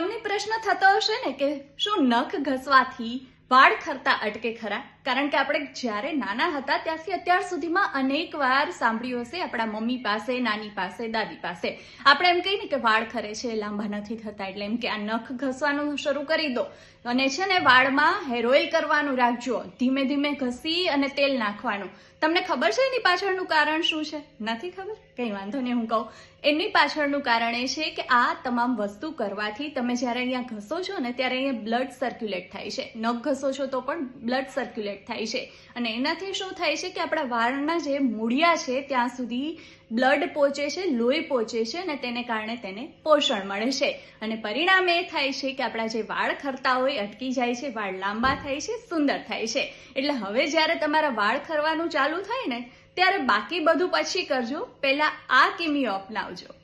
તમને પ્રશ્ન થતો હશે ને કે શું નખ ઘસવાથી વાળ ખરતા અટકે ખરા? કારણ કે આપણે જ્યારે નાના હતા ત્યારથી અત્યાર સુધીમાં અનેક વાર સાંભળ્યું હશે આપણા મમ્મી પાસે, નાની પાસે, દાદી પાસે. આપણે એમ કહીએ ને કે વાળ ખરે છે, લાંબા નથી થતા, એટલે એમ કે આ નખ ઘસવાનું શરૂ કરી દો. અને છે ને વાળમાં હેર ઓઇલ કરવાનું રાખજો, ધીમે ધીમે ઘસી અને તેલ નાખવાનું. તમને ખબર છે એની પાછળનું કારણ શું છે? નથી ખબર? કંઈ વાંધો નહીં, હું કહું. એની પાછળનું કારણ એ છે કે આ તમામ વસ્તુ કરવાથી તમે જ્યારે અહીંયા ઘસો છો ને ત્યારે અહીંયા બ્લડ સર્ક્યુલેટ થાય છે. નખ ઘસો છો તો પણ બ્લડ સર્ક્યુલેટ થાય છે. અને એનાથી શું થાય છે કે આપણા વાળના જે મૂળિયા છે ત્યાં સુધી બ્લડ પહોંચે છે, લોહી પહોંચે છે અને તેને કારણે તેને પોષણ મળે છે. અને પરિણામ એ થાય છે કે આપણા જે વાળ ખરતા હોય, અટકી જાય છે, વાળ લાંબા થાય છે, સુંદર થાય છે. એટલે હવે જ્યારે તમારા વાળ ખરવાનું ચાલુ થાય ને ત્યારે બાકી બધું પછી કરજો. પહેલાં આ કિમીઓ અપનાવજો